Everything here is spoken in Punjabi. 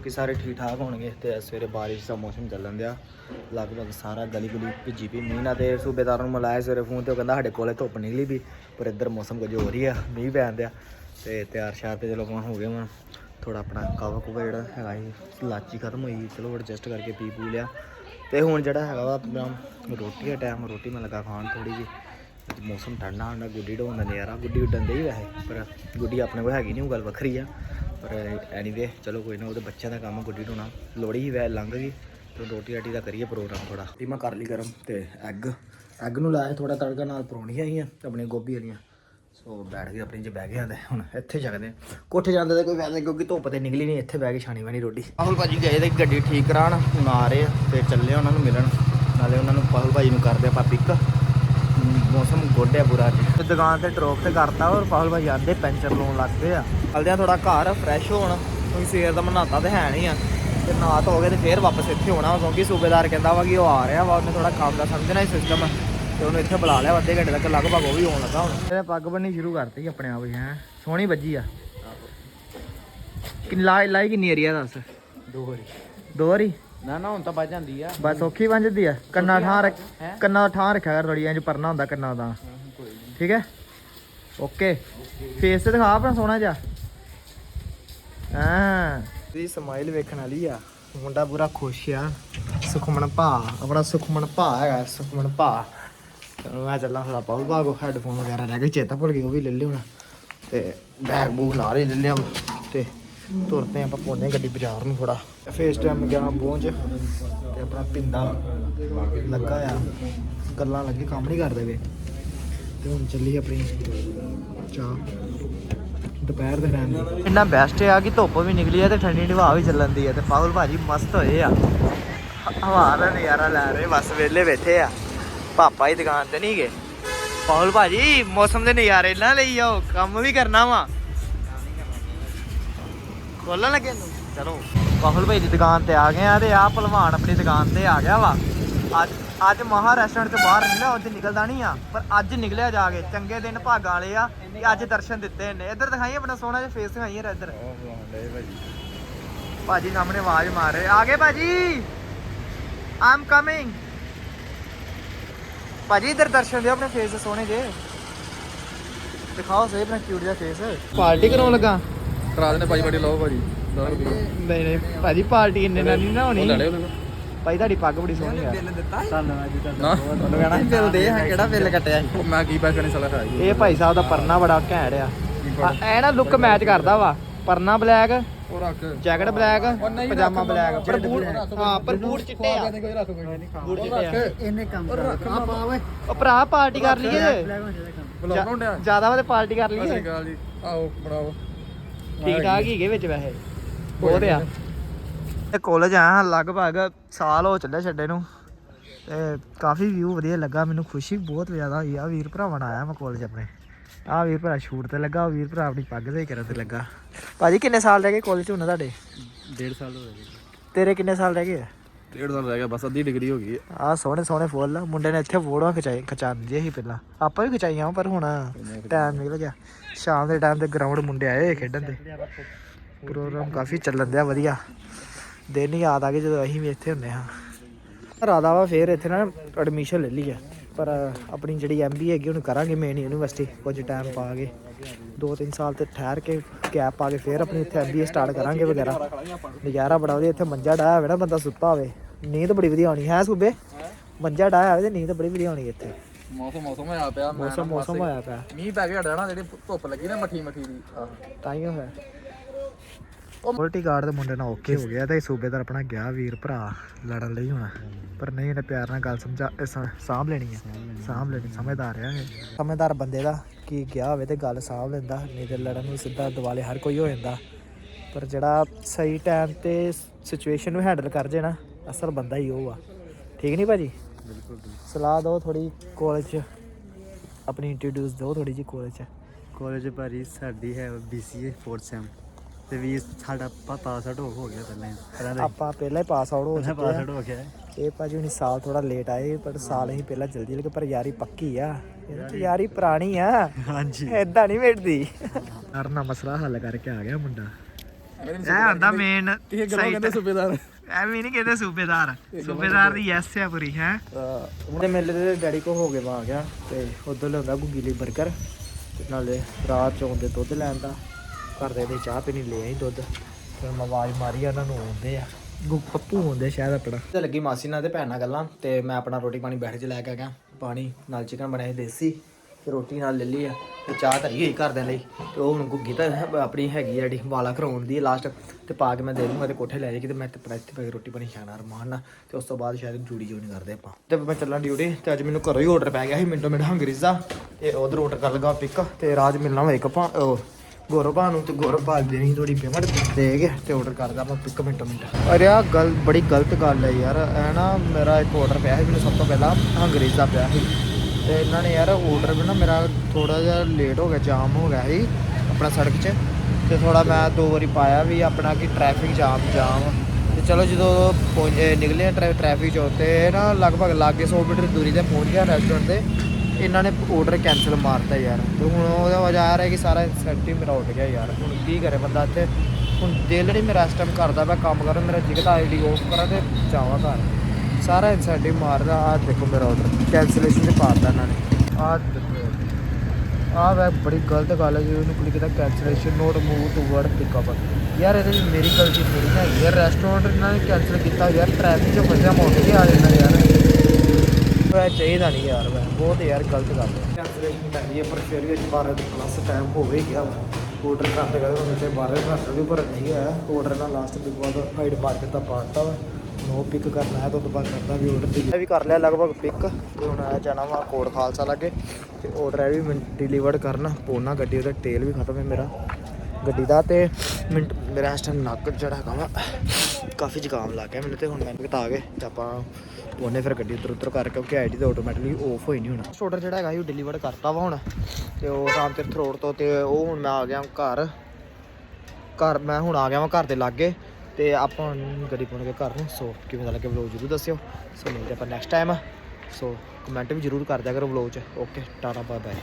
ਲੋਕੀ ਸਾਰੇ ਠੀਕ ਠਾਕ ਹੋਣਗੇ ਤੇ ਇਸ ਸਵੇਰੇ ਬਾਰਿਸ਼ ਦਾ ਮੌਸਮ ਚੱਲਣ ਦਿਆ। ਲਗਭਗ ਸਾਰਾ ਗਲੀ ਗੁਲੀ ਭਿੱਜੀ ਪਈ ਮੀਂਹ ਨਾਲ ਤੇ ਸੂਬੇਦਾਰ ਨੂੰ ਮਿਲਾਇਆ ਸਵੇਰੇ ਫੋਨ ਤੇ ਉਹ ਕਹਿੰਦਾ ਸਾਡੇ ਕੋਲੇ ਧੁੱਪ ਨਿਕਲੀ ਵੀ, ਪਰ ਇੱਧਰ ਮੌਸਮ ਕੁਝ ਹੋ ਰਹੀ ਆ, ਮੀਂਹ ਪੈਣ ਦਿਆ। ਤੇ ਤਿਆਰ ਸ਼ਾਰ ਤੇ ਚਲੋ ਆਪਾਂ ਹੋ ਗਏ ਹੁਣ ਥੋੜਾ ਆਪਣਾ ਕਾਵਾ ਕੁਵਾ ਜਿਹੜਾ ਹੈਗਾ ਸੀ, ਲਾਚੀ ਖਤਮ ਹੋਈ, ਚਲੋ ਐਡਜਸਟ ਕਰਕੇ ਪੀ ਪੂ ਲਿਆ। ਤੇ ਹੁਣ ਜਿਹੜਾ ਹੈਗਾ ਵਾ ਆਪਣਾ ਰੋਟੀ ਦਾ ਟਾਈਮ ਰੋਟੀ ਮੈਂ ਲੱਗਾ ਖਾਣ ਥੋੜੀ ਜੀ ਮੌਸਮ ਠੰਡਾ ਹੁੰਦਾ ਗੁੱਡੀ ਢੋਣ ਦਾ ਨਜ਼ਾਰਾ, ਗੁੱਡੀ ਉੱਡਣ ਦੇ ਹੀ ਵੈਸੇ, ਪਰ ਗੁੱਡੀ ਆਪਣੇ ਕੋਲ ਹੈਗੀ ਨਹੀਂ ਉਹ ਗੱਲ ਵੱਖਰੀ ਆ। ਪਰ ਐਨੀਵੇ ਚਲੋ ਕੋਈ ਨਾ, ਉਹਦੇ ਬੱਚਿਆਂ ਦਾ ਕੰਮ ਗੁੱਡੀ ਢੋਣਾ ਲੋੜੀ ਹੀ ਵੈ ਲੰਘ ਗਈ, ਤੇ ਰੋਟੀ ਰਾਟੀ ਦਾ ਕਰੀਏ ਪ੍ਰੋਗਰਾਮ ਥੋੜਾ ਤੇ ਮੈਂ ਕਰ ਲਈ ਗਰਮ ਤੇ ਐਗ ਐਗ ਨੂੰ ਲਾਇਆ ਥੋੜਾ ਤੜਕਾ ਨਾਲ ਪਰੌਣੀਆਂ ਆਈਆਂ ਆਪਣੀ ਗੋਭੀ ਵਾਲੀਆਂ। ਸੋ ਬੈਠ ਕੇ ਆਪਣੀ, ਜੇ ਬਹਿ ਗਿਆ ਆਂਦੇ, ਹੁਣ ਇੱਥੇ ਛਕਦੇ ਕੋਠੇ ਜਾਂਦੇ ਤੇ ਕੋਈ ਵੈਸੇ ਕਿਉਂਕਿ ਧੁੱਪ ਤੇ ਨਿਕਲੀ ਨਹੀਂ, ਇੱਥੇ ਬਹਿ ਕੇ ਛਾਣੀ ਬਣੀ ਰੋਟੀ। ਪਾਹੁਲ ਭਾਜੀ ਗਏ ਤੇ ਗੱਡੀ ਠੀਕ ਕਰਾਉਣ ਹੁਣ ਆ ਰਹੇ ਆ, ਤੇ ਚੱਲੇ ਆ ਉਹਨਾਂ ਨੂੰ ਮਿਲਣ। ਨਾਲੇ ਉਹਨਾਂ ਨੂੰ ਪਾਹੁਲ ਭਾਜੀ ਨੂੰ ਕਰਦੇ ਆਪਾਂ ਪਿਕ ਮੌਸਮ ਗੁੱਡ ਹੈ ਅੱਜ। ਤੇ ਦੁਕਾਨ ਤੇ ਡ੍ਰੌਪ ਤੇ ਕਰਤਾ ਔਰ ਪਾਹੁਲ ਭਾਜੀ ਆਂਦੇ ਪੈਂਚਰ ਲਾਉਣ ਲੱਗ ਪਏ ਆ। ਚੱਲਦੇ ਆ ਥੋੜਾ ਘਰ ਫਰੈਸ਼ ਹੋਣ। ਕਿਉਂਕਿ ਸਵੇਰ ਦਾ ਮਨਾਤਾ ਤੇ ਹੈ ਨਹੀਂ ਆ। ਤੇ ਨਹਾ ਧੋ ਕੇ ਤੇ ਫੇਰ ਵਾਪਸ ਇੱਥੇ ਹੋਣਾ ਕਿਉਂਕਿ ਸੂਬੇਦਾਰ ਕਹਿੰਦਾ ਵਾ ਕਿ ਉਹ ਆ ਰਿਹਾ ਵਾ ਉਹਨੇ ਥੋੜਾ ਕੰਮ ਦਾ ਸਮਝਣਾ ਹੀ ਸਿਸਟਮ ਤੇ ਉਹਨੂੰ ਇੱਥੇ ਬੁਲਾ ਲਿਆ ਅੱਧੇ ਘੰਟੇ ਤੱਕ ਲਗਭਗ ਉਹ ਵੀ ਆਉਣ ਲੱਗਾ ਹੁਣ। ਇਹਨੇ ਪੱਗ ਬੰਨੀ ਸ਼ੁਰੂ ਕਰਤੀ ਆਪਣੇ ਆਪ ਹੀ ਹੈ। ਸੋਹਣੀ ਵੱਜੀ ਆ। ਕਿੰਨੀ ਲਾਈ ਲਾਈ ਕਿੰਨੀ ਏਰੀਆ ਦੱਸ? ਦੋ ਵਾਰੀ। ਦੋ ਵਾਰੀ? ਨਾ ਨਾ ਹੁਣ ਤਾਂ ਵੱਜ ਜਾਂਦੀ ਆ। ਬਸ ਔਖੀ ਵੱਜਦੀ ਆ। ਕੰਨਾ ਠਾਂ ਰੱਖ ਕੰਨਾ ਠਾਂ ਰੱਖਿਆ ਕਰ ਥੋੜੀ ਇੰਜ ਪਰਨਾ ਹੁੰਦਾ ਕੰਨਾ ਦਾ। ਠੀਕ ਹੈ? ਓਕੇ। ਫੇਸ ਤੇ ਦਿਖਾ ਆਪਣਾ ਸੋਹਣਾ ਜਿਹਾ। ਹਾਂ। ਦੀ ਸਮਾਈਲ ਵੇਖਣ ਵਾਲੀ ਆ। ਮੁੰਡਾ ਪੂਰਾ ਖੁਸ਼ ਆ। ਸੁਖਮਨ ਭਾ ਆਪਣਾ ਸੁਖਮਨ ਭਾ ਹੈਗਾ ਸੁਖਮਨ ਭਾ। ਚਲੋ ਮੈਂ ਚੱਲਾਂ ਥੋੜਾ ਪਾਉ ਬਾਗੋ ਹੈੱਡਫੋਨ ਵਗੈਰਾ ਰਹਿ ਗਏ ਚੇਤਾ ਭੁੱਲ ਗਈ ਉਹ ਵੀ ਲੈ ਲਿਓ ਨਾ। ਤੇ ਬੈਗ ਬੂਗ ਨਾਲ ਹੀ ਲੈ ਲਿਆ ਤੇ ਤੁਰਦੇ ਆਪਾਂ ਪਹੁੰਚੇ ਗੱਡੀ ਬਾਜ਼ਾਰ ਨੂੰ ਥੋੜਾ ਫੇਸ ਟਾਈਮ ਗਿਆ ਪਹੁੰਚ ਤੇ ਆਪਣਾ ਪਿੰਦਾ ਲੱਗਾ ਆ। ਗੱਲਾਂ ਲੱਗੇ, ਕੰਮ ਨਹੀਂ ਕਰਦੇ ਵੇ ਤੇ ਹੁਣ ਚੱਲੀ ਆਪਣੀ ਚਾਹ। ਦੁਪਹਿਰ ਦੇ ਟਾਈਮ ਇੰਨਾ ਬੈਸਟ ਆ ਕਿ ਧੁੱਪ ਵੀ ਨਿਕਲੀ ਆ ਤੇ ਠੰਡੀ ਠੰਡੀ ਹਵਾ ਵੀ ਚੱਲਣ ਦੀ ਆ ਤੇ ਪਾਗਲ ਭਾਜੀ ਮਸਤ ਹੋਏ ਆ। ਹਵਾ ਦਾ ਨਜ਼ਾਰਾ ਲੈ ਰਹੇ, ਬਸ ਵਿਹਲੇ ਬੈਠੇ ਆ। ਪਾਪਾ ਹੀ ਦੁਕਾਨ ਤੇ ਨਹੀਂ ਗਏ। ਪਾਗਲ ਭਾਜੀ, ਮੌਸਮ ਦੇ ਨਜ਼ਾਰੇ ਨਾ ਲਈ ਆਓ ਕੰਮ ਵੀ ਕਰਨਾ ਵਾ। ਖੋਲਣ ਲੱਗੇ ਨੂੰ ਚਲੋ ਪਾਗਲ ਭਾਈ ਦੀ ਦੁਕਾਨ ਤੇ ਆ ਗਏ ਆ ਤੇ ਆ ਭਲਵਾਨ ਆਪਣੀ ਦੁਕਾਨ ਤੇ ਆ ਗਿਆ ਵਾ। ਅੱਜ ਅੱਜ ਮਹਾ ਰੈਸਟੋਰੈਂਟ ਤੋਂ ਬਾਹਰ ਨਿਕਲਿਆ ਅੱਜ ਨਿਕਲਦਾ ਨਹੀਂ ਆ ਪਰ ਅੱਜ ਨਿਕਲਿਆ ਜਾ ਕੇ। ਚੰਗੇ ਦਿਨ ਭਾਗਾਂ ਵਾਲੇ ਆ ਕਿ ਅੱਜ ਦਰਸ਼ਨ ਦਿੱਤੇ ਨੇ ਇੱਧਰ ਦਿਖਾਈ ਆਪਣਾ ਸੋਹਣਾ ਜਿਹਾ ਫੇਸ ਦਿਖਾਈ ਯਾਰ ਇੱਧਰ। ਭਾਜੀ ਸਾਹਮਣੇ ਆਵਾਜ਼ ਮਾਰ ਰਹੇ। ਆ ਗਏ ਭਾਜੀ। ਆਮ ਕਮਿੰਗ ਭਾਜੀ ਇੱਧਰ ਦਰਸ਼ਨ ਦਿਓ ਆਪਣੇ ਫੇਸ ਦੇ ਸੋਹਣੇ ਜੇ ਦਿਖਾਓ ਸਹੀ ਆਪਣਾ ਕਿਊਟ ਜਿਹਾ ਫੇਸ ਪਾਰਟੀ ਕਰਾਉਣ ਲੱਗਾ। ਕਰਾ ਦੇਣੇ ਭਾਜੀ ਬੜੀ ਲਓ ਭਾਜੀ ਨਹੀਂ ਨਹੀਂ ਭਾਜੀ ਪਾਰਟੀ ਇੰਨੇ ਨਾਲ ਨਹੀਂ ਨਾ ਹੋਣੀ ਲੈ ਲਿਓ ਭਾਈ ਤੁਹਾਡੀ ਪੱਗ ਬੜੀ ਸੋਹਣੀ ਆ ਨਾ ਤੁਹਾਨੂੰ ਕਹਿਣਾ ਬਿੱਲ ਦੇ ਹਾਂ ਕਿਹੜਾ ਬਿੱਲ ਕੱਟਿਆ ਉਹ ਮੈਂ ਕੀ ਪੈਸੇ ਨਹੀਂ ਸਾਲਾ ਖਾਈ ਇਹ ਭਾਈ ਸਾਹਿਬ ਦਾ ਪਰਨਾ ਬੜਾ ਘੈਂਟ ਆ ਆ, ਐ ਨਾ ਲੁੱਕ ਮੈਚ ਕਰਦਾ ਵਾ ਪਰਨਾ ਬਲੈਕ ਉਹ ਰੱਖ ਜੈਕਟ ਬਲੈਕ ਪਜਾਮਾ ਬਲੈਕ ਪਰ ਬੂਟ ਹਾਂ ਪਰ ਬੂਟ ਚਿੱਟੇ ਆ ਕੋਈ ਰੱਖ ਕੋਈ ਬੂਟ ਚਿੱਟੇ ਆ ਇਹਨੇ ਕੰਮ ਕਰ ਆ ਪਾ ਓਏ ਉਹ ਭਰਾ ਪਾਰਟੀ ਕਰ ਲਈਏ ਬਲੌਗ ਹੁੰਦਿਆ ਜ਼ਿਆਦਾ ਵਾ ਪਾਰਟੀ ਕਰ ਸਤਿ ਲਈਏ ਅਕਾਲ ਜੀ ਆਓ ਬਣਾਓ ਠੀਕ ਠਾਕ ਹੀਗੇ ਵਿੱਚ ਵੈਸੇ। ਬਹੁਤ ਆ। ਤੇ ਕਾਲਜ ਆਇਆ ਲਗਭਗ ਸਾਲ ਹੋ ਚੱਲਿਆ ਛੱਡੇ ਨੂੰ। ਤੇ ਕਾਫੀ ਵਿਊ ਵਧੀਆ ਲੱਗਾ ਮੈਨੂੰ ਖੁਸ਼ੀ ਬਹੁਤ ਜ਼ਿਆਦਾ ਹੋਈ। ਆ ਵੀਰ ਭਰਾਵਾਂ ਨਾਲ ਆਇਆ ਮੈਂ ਕਾਲਜ ਆਪਣੇ। ਆ ਵੀਰ ਭਰਾ ਸ਼ੂਟ ਤੇ ਲੱਗਾ ਵੀਰ ਭਰਾ ਆਪਣੀ ਪੱਗ ਦੇ ਕਰਨ ਤੇ ਲੱਗਾ। ਭਾਜੀ ਕਿੰਨੇ ਸਾਲ ਰਹਿ ਗਏ ਕਾਲਜ ਚ ਹੁਣ ਤੁਹਾਡੇ? ਡੇਢ ਸਾਲ ਹੋ ਗਏ। ਤੇਰੇ ਕਿੰਨੇ ਸਾਲ ਰਹਿ ਗਏ ਡੇਢ ਸਾਲ ਰਹਿ ਗਿਆ, ਬਸ ਅੱਧੀ ਡਿਗਰੀ ਹੋ ਗਈ ਆ ਸੋਹਣੇ ਸੋਹਣੇ ਫੁੱਲ ਆ। ਮੁੰਡੇ ਨੇ ਇੱਥੇ ਫੋਟੋਆਂ ਖਿਚਾਈ ਖਿਚਾਉਂਦੇ ਸੀ ਪਹਿਲਾਂ। ਆਪਾਂ ਵੀ ਖਿਚਾਈਆਂ ਪਰ ਹੁਣ ਟਾਈਮ ਨਿਕਲ ਗਿਆ। ਸ਼ਾਮ ਦੇ ਟਾਈਮ ਤੇ ਗਰਾਊਂਡ ਮੁੰਡੇ ਆਏ ਹੋਏ ਖੇਡਣ ਦੇ। ਪ੍ਰੋਗਰਾਮ ਕਾਫੀ ਚੱਲਣ ਦਿਆ, ਵਧੀਆ। ਦਿਨ ਯਾਦ ਆ ਗਏ ਜਦੋਂ ਅਸੀਂ ਵੀ ਇੱਥੇ ਹੁੰਦੇ ਹਾਂ। ਰਾਦਾ ਵਾ ਫੇਰ ਇੱਥੇ ਨਾ ਐਡਮਿਸ਼ਨ ਲੈ ਲਈ ਆ ਪਰ ਆਪਣੀ ਜਿਹੜੀ ਐਮਬੀ ਹੈਗੀ ਉਹਨੂੰ ਕਰਾਂਗੇ ਮੇਨ ਯੂਨੀਵਰਸਿਟੀ ਕੁਝ ਟਾਈਮ ਪਾ ਕੇ। 2-3 ਸਾਲ ਤੇ ਠਹਿਰ ਕੇ ਗੈਪ ਪਾ ਕੇ ਫੇਰ ਆਪਣੀ ਇੱਥੇ ਐਮਬੀਏ ਸਟਾਰਟ ਕਰਾਂਗੇ ਵਗੈਰਾ। ਨਜ਼ਾਰਾ ਬੜਾ ਵਧੀਆ ਇੱਥੇ ਮੰਜਾ ਡਾਇਆ ਹੋਵੇ ਨਾ ਬੰਦਾ ਸੁੱਤਾ ਹੋਵੇ। ਨੀਂਦ ਬੜੀ ਵਧੀਆ ਆਉਣੀ ਹੈ ਸੂਬੇ? ਮੰਜਾ ਡਾਇਆ ਹੋਵੇ ਤੇ ਨੀਂਦ ਬੜੀ ਵਧੀਆ ਆਉਣੀ ਇੱਥੇ। ਮੌਸਮ ਮੌਸਮ ਹੋਇਆ ਪਿਆ ਮੌਸਮ ਮੌਸਮ ਮਾਸੇ- ਹੋਇਆ ਪਿਆ। ਮੀਂਹ ਪੈ ਹਟਿਆ ਨਾ ਜਿਹੜੀ ਧੁੱਪ ਲੱਗੀ ਨਾ ਮੱਠੀ ਮੱਠੀ ਦੀ। ਆਹ ਤਾਈਓ ਹੈ ਪੋਲਟੀ ਗਾਰਡ ਦੇ ਮੁੰਡੇ ਨਾਲ ਓਕੇ ਹੋ ਗਿਆ ਤੇ ਸੂਬੇਦਾਰ ਆਪਣਾ ਗਿਆ ਵੀਰ ਭਰਾ ਲੜਨ ਲਈ ਹੁਣ। ਪਰ ਨਹੀਂ ਇਹਨੇ ਪਿਆਰ ਨਾਲ ਗੱਲ ਸਮਝਾ ਸਾਂਭ ਲੈਣੀ ਹੈ ਸਾਂਭ ਲੈਣੀ ਸਮਝਦਾਰ ਆ ਇਹ। ਸਮਝਦਾਰ ਬੰਦੇ ਦਾ ਕੀ ਗਿਆ ਹੋਵੇ ਤੇ ਗੱਲ ਸਾਂਭ ਲੈਂਦਾ ਨਹੀਂ ਤੇ ਲੜਨ ਨੂੰ ਸਿੱਧਾ ਦਿਵਾਲੇ ਹਰ ਕੋਈ ਹੋ ਜਾਂਦਾ। ਪਰ ਜਿਹੜਾ ਸਹੀ ਟਾਈਮ ਤੇ ਸਿਚੁਏਸ਼ਨ ਨੂੰ ਹੈਂਡਲ ਕਰ ਜੇ ਨਾ ਅਸਲ ਬੰਦਾ ਹੀ ਉਹ ਆ। ਠੀਕ ਨਹੀਂ ਭਾਜੀ? ਬਿਲਕੁਲ ਸਲਾਹ ਦਿਓ ਥੋੜੀ ਕਾਲਜ 'ਚ। ਆਪਣੀ ਇੰਟਰੋਡਿਊਸ ਦਿਓ ਥੋੜੀ ਜੀ ਕਾਲਜ 'ਚ। ਕਾਲਜ ਭਾਰੀ ਸਾਡੀ ਹੈ BCA 4th ਸੈਮ ਤੇ ਵੀ ਸਾਡਾ ਪਾਸ ਆਊਟ ਹੋ ਗਿਆ ਪਹਿਲਾਂ ਆਪਾਂ ਪਹਿਲਾਂ ਹੀ ਪਾਸ ਆਊਟ ਹੋ ਚੁੱਕੇ ਪਾਸ ਆ ਆਊਟ ਹੋ ਗਿਆ। ਇਹ ਭਾਜੀ ਹੁਣੀ ਸਾਲ ਥੋੜਾ ਲੇਟ ਆਏ ਪਰ ਸਾਲ ਅਸੀਂ ਪਹਿਲਾਂ ਜਲਦੀ ਲੱਗੇ ਪਰ ਯਾਰੀ ਪੱਕੀ ਆ। ਇਹ ਤਾਂ ਯਾਰੀ ਪੁਰਾਣੀ ਆ। ਹਾਂਜੀ। ਏਦਾਂ ਨਹੀਂ ਮਿਟਦੀ। ਕਰਨਾ ਮਸਲਾ ਹੱਲ ਕਰਕੇ ਆ ਗਿਆ ਮੁੰਡਾ। ਇਹ ਆਂਦਾ ਮੇਨ ਇਹ ਗੱਲਾਂ ਕਹਿੰਦੇ ਸੂਬੇਦਾਰ। ਐਵੇਂ ਨਹੀਂ ਕਹਿੰਦੇ ਸੂਬੇਦਾਰ। ਸੂਬੇਦਾਰ ਦੀ ਯੈਸ ਹੈ ਪੂਰੀ ਹੈ। ਉਹਦੇ ਮੇਲੇ ਦੇ ਡੈਡੀ ਕੋ ਹੋ ਕੇ ਵਾ ਗਿਆ ਤੇ ਉਧਰ ਲਿਆਉਂਦਾ ਗੁੱਗੀ ਲਈ 버ਗਰ ਤੇ ਨਾਲੇ ਰਾਤ ਚੋਂ ਦੇ ਦੁੱਧ ਲੈਣ ਦਾ। ਘਰ ਦੇ ਦੇ ਚਾਹ ਪੀਣੀ ਲੈ ਆਈ ਦੁੱਧ। ਫਿਰ ਮੈਂ ਆਵਾਜ਼ ਮਾਰੀ ਆ ਉਹਨਾਂ ਨੂੰ ਆਉਂਦੇ ਆ। ਗੁੱਗ ਪੱਪੂ ਹੁੰਦੇ ਸ਼ਾਇਦ ਆਪਣਾ। ਤੇ ਲੱਗੀ ਮਾਸੀ ਨਾਲ ਤੇ ਭੈਣ ਨਾਲ ਗੱਲਾਂ, ਤੇ ਮੈਂ ਆਪਣਾ ਰੋਟੀ ਪਾਣੀ ਬੈਠ 'ਚ ਲੈ ਕੇ ਆ ਗਿਆ। ਪਾਣੀ ਨਾਲ ਚਿਕਨ ਬਣਾਇਆ ਸੀ ਦੇਸੀ, ਤੇ ਰੋਟੀ ਨਾਲ ਲੈ ਲਈ ਆ, ਤੇ ਚਾਹ ਧਰੀ ਹੋਈ ਦੇ ਲਈ। ਤੇ ਉਹ ਹੁਣ ਗੁੱਗੀ ਤਾਂ ਆਪਣੀ ਹੈਗੀ ਆ ਜਿਹੜੀ, ਵਾਲਾ ਕਰਾਉਣ ਦੀ ਲਾਸਟ ਤੇ ਪਾ ਕੇ ਮੈਂ ਦੇ ਦੂੰਗਾ ਤੇ ਕੋਠੇ ਲੈ ਜਾਈਏ, ਤੇ ਮੈਂ ਤੇ ਇੱਥੇ ਪੈ ਕੇ ਰੋਟੀ ਪਾਣੀ ਖਾਣਾ ਅਰਮਾਨ ਨਾਲ। ਤੇ ਉਸ ਤੋਂ ਬਾਅਦ ਸ਼ਾਇਦ ਜੂੜੀ ਜੋ ਨਹੀਂ ਕਰਦੇ ਆਪਾਂ। ਤੇ ਮੈਂ ਚੱਲਾਂ ਡਿਊਟੀ ਤੇ ਅੱਜ ਮੈਨੂੰ ਘਰੋਂ ਹੀ ਆਰਡਰ ਪੈ ਗਿਆ ਸੀ, ਮਿੰਟੋ ਮਿੰਟ ਹੰਗਰੀਜ਼। ਦਾ ਤੇ ਉਧਰ ਆਰਡਰ ਕਰ ਲਗਾ ਪਿਕ ਤੇ ਰਾਜ ਮਿਲਣਾ ਮੈਂ ਇੱਕ ਆਪਾਂ ਗੌਰਵ ਨੂੰ ਤੇ ਗੌਰਵ ਭਾਲ ਦੇਣੀ ਥੋੜੀ ਪੇਮੈਂਟ ਦੇ ਕੇ ਤੇ ਆਰਡਰ ਕਰਦਾ ਆਪਾਂ ਪਿਕ ਮਿੰਟੋ, ਮਿੰਟ। ਅਰੇ ਆ ਗੱਲ ਬੜੀ ਗਲਤ ਗੱਲ ਹੈ ਯਾਰ। ਇਹ ਨਾ ਮੇਰਾ ਇੱਕ ਆਰਡਰ ਪਿਆ ਸੀ, ਮੈਨੂੰ ਸਭ ਤੋਂ ਪਹਿਲਾਂ ਅੰਗਰੇਜ਼ ਦਾ ਪਿਆ ਸੀ। ਤੇ ਇਹਨਾਂ ਨੇ ਯਾਰ ਆਰਡਰ ਵੀ ਨਾ ਮੇਰਾ ਥੋੜਾ ਜਿਹਾ ਲੇਟ ਹੋ ਗਿਆ, ਜਾਮ ਹੋ ਗਿਆ ਸੀ ਆਪਣਾ ਸੜਕ 'ਚ। ਤੇ ਥੋੜਾ ਮੈਂ ਦੋ ਵਾਰੀ ਪਾਇਆ ਵੀ ਆਪਣਾ ਕਿ ਟ੍ਰੈਫਿਕ ਜਾਮ ਜਾਮ। ਤੇ ਚਲੋ ਜਦੋਂ ਪਹੁੰਚ- ਇਹ ਨਿਕਲੇ ਆ, ਟ੍ਰੈ- ਟ੍ਰੈਫਿਕ ਚੋਂ, ਤੇ ਨਾ ਲਗਭਗ ਲਾਗੇ 100 ਮੀਟਰ ਦੂਰੀ ਤੇ ਪਹੁੰਚ ਗਿਆ ਰੈਸਟੋਰੈਂਟ ਤੇ। ਇਹਨਾਂ ਨੇ ਆਰਡਰ ਕੈਨਸਲ ਮਾਰਤਾ ਯਾਰ। ਤੇ ਹੁਣ ਉਹਦਾ ਵਜ੍ਹਾ ਆ ਰਿਹਾ ਕਿ ਸਾਰਾ ਇਨਸੈਂਟਿਵ ਮੇਰਾ ਉੱਡ ਗਿਆ ਯਾਰ। ਹੁਣ ਕੀ ਕਰੇ ਬੰਦਾ ਇੱਥੇ? ਹੁਣ ਦਿਲ ਨਹੀਂ ਮੇਰਾ ਇਸ ਟਾਈਮ ਕਰਦਾ ਮੈਂ ਕੰਮ ਕਰਾਂ ਮੇਰਾ ਜਿਗਦਾ ਆਈਡੀ ਆਫ ਕਰਾਂ ਤੇ ਜਾਵਾਂ ਘਰ। ਸਾਰਾ ਇਨਸੈਂਟਿਵ ਮਾਰਦਾ ਆ ਦੇਖੋ ਮੇਰਾ ਆਰਡਰ ਕੈਨਸਲੇਸ਼ਨ ਤੇ ਪਾਤਾ ਇਹਨਾਂ ਨੇ। ਆ ਦੇਖੋ। ਆ ਵੈ ਬੜੀ ਗਲਤ ਗੱਲ ਹੈ ਜੀ, ਉਹਨੂੰ ਕੋਈ ਕਹਿੰਦਾ cancellation not move toward pickup ਯਾਰ ਇਹਦੇ ਵਿੱਚ ਮੇਰੀ ਗਲਤੀ ਥੋੜੀ ਨਾ ਹੈਗੀ। ਯਾਰ ਰੈਸਟੋਰੈਂਟ ਇਹਨਾਂ ਨੇ ਕੈਨਸਲ ਕੀਤਾ, ਯਾਰ ਟ੍ਰੈਫਿਕ 'ਚ ਫਸਿਆ ਮੋੜ ਆ ਜਾਂਦਾ ਯਾਰ। ਵੈ ਚਾਹੀਦਾ ਨਹੀਂ ਯਾਰ ਵੈ ਬਹੁਤ ਯਾਰ ਗਲਤ ਗੱਲ ਹੈ। ਕੈਨਸਲੇਸ਼ਨ ਕਰਦੀ ਹੈ ਪਰ ਫਿਰ ਵੀ 12 ਦੇ ਪਲੱਸ ਟਾਈਮ ਹੋਵੇ ਗਿਆ ਆਰਡਰ ਕਰਦੇ ਕਰਦੇ ਹੁਣ ਤੇ 12 ਘੰਟੇ ਵੀ ਪਰ ਨਹੀਂ ਹੈ ਆਰਡਰ ਨਾਲ ਲਾਸਟ ਬਿਗ ਬਾਦ ਹਾਈਡ ਮਾਰਕੀਟ ਦਾ ਪਾਤਾ ਵਾ। ਨੋ ਪਿਕ ਕਰਨਾ ਹੈ ਤਾਂ ਬਾਅਦ ਕਰਦਾ ਵੀ ਆਰਡਰ ਤੇ ਵੀ ਕਰ ਲਿਆ ਲਗਭਗ ਪਿਕ ਤੇ ਹੁਣ ਆ ਜਾਣਾ ਵਾ ਕੋਟ ਖਾਲਸਾ ਲੱਗੇ। ਤੇ ਆਰਡਰ ਹੈ ਵੀ ਮੈਂ ਡਿਲੀਵਰਡ ਕਰਨਾ ਪੋਨਾ ਗੱਡੀ ਉਹਦਾ ਤੇਲ ਵੀ ਖਤਮ ਹੈ ਮੇਰਾ। ਗੱਡੀ ਦਾ ਤੇ ਮਿੰਟ ਮੇਰਾ ਇਸ ਟਾਈਮ ਨੱਕ ਜਿਹੜਾ ਹੈਗਾ ਵਾ ਕਾਫੀ ਜ਼ੁਕਾਮ ਲੱਗ ਗਿਆ ਮੈਨੂੰ ਤੇ ਹੁਣ ਮੈਂ ਕਿਤਾ ਗਏ ਤੇ ਆਪਾਂ ਉਹਨੇ ਫਿਰ ਗੱਡੀ ਉੱਤਰ ਉੱਤਰ ਕਰਕੇ ਕਿਉਂਕਿ ਆਈਡੀ ਤੇ ਆਟੋਮੈਟਿਕਲੀ ਆਫ ਹੋਈ ਨਹੀਂ ਹੋਣਾ। ਆਰਡਰ ਜਿਹੜਾ ਹੈਗਾ ਉਹ ਡਿਲੀਵਰ ਕਰਤਾ ਵਾ ਹੁਣ, ਤੇ ਉਹ ਰਾਮ ਤੀਰਥ ਰੋਡ ਤੋਂ ਤੇ ਉਹ ਹੁਣ ਮੈਂ ਆ ਗਿਆ ਘਰ। ਘਰ ਮੈਂ ਹੁਣ ਆ ਗਿਆ ਵਾਂ ਘਰ ਦੇ ਲਾਗੇ, ਤੇ ਆਪਾਂ ਗੱਡੀ ਪਹੁੰਚ ਕੇ ਘਰ ਨੂੰ। ਸੋ ਕਿਵੇਂ ਦਾ ਲੱਗਿਆ ਵਲੋਗ ਜਰੂਰ ਦੱਸਿਓ। ਸੋ ਮਿਲਦੇ ਆਪਾਂ ਨੈਕਸਟ ਟਾਈਮ ਸੋ ਕਮੈਂਟ ਵੀ ਜਰੂਰ ਕਰ ਦਿਆ ਕਰੋ ਵਲੋਗ 'ਚ। Okay tata bye bye